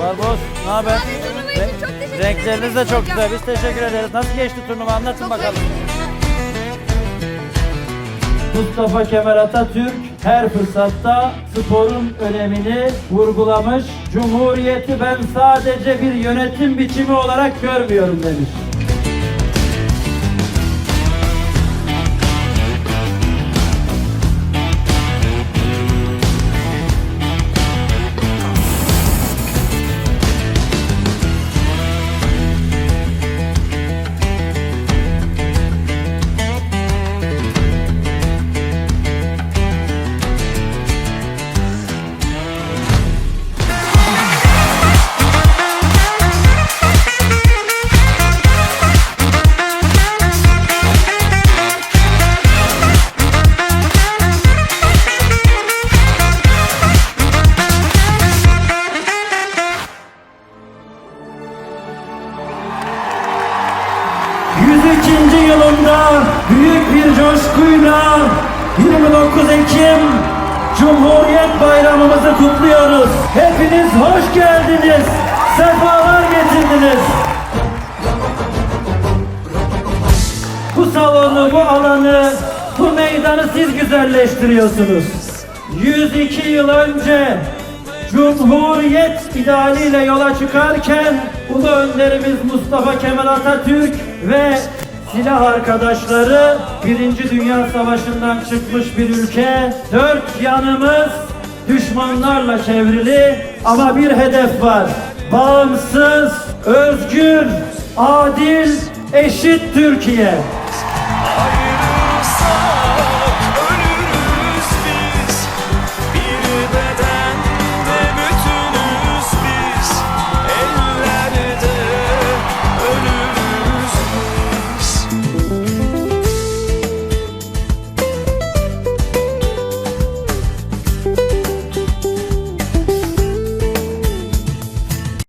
Barbaros, ne haber? için çok teşekkür ederim. Renkleriniz de çok güzel. Biz teşekkür ederiz. Nasıl geçti turnuva? Anlatın bakalım. Mustafa Kemal Atatürk her fırsatta sporun önemini vurgulamış. Cumhuriyeti ben sadece bir yönetim biçimi olarak görmüyorum demiş. ...102. yılında büyük bir coşkuyla 29 Ekim Cumhuriyet Bayramımızı kutluyoruz. Hepiniz hoş geldiniz, sefalar getirdiniz. Bu salonu, bu alanı, bu meydanı siz güzelleştiriyorsunuz. 102 yıl önce Cumhuriyet idealiyle yola çıkarken Ulu Önderimiz Mustafa Kemal Atatürk ve silah arkadaşları Birinci Dünya Savaşı'ndan çıkmış bir ülke. Dört yanımız düşmanlarla çevrili ama bir hedef var. Bağımsız, özgür, adil, eşit Türkiye.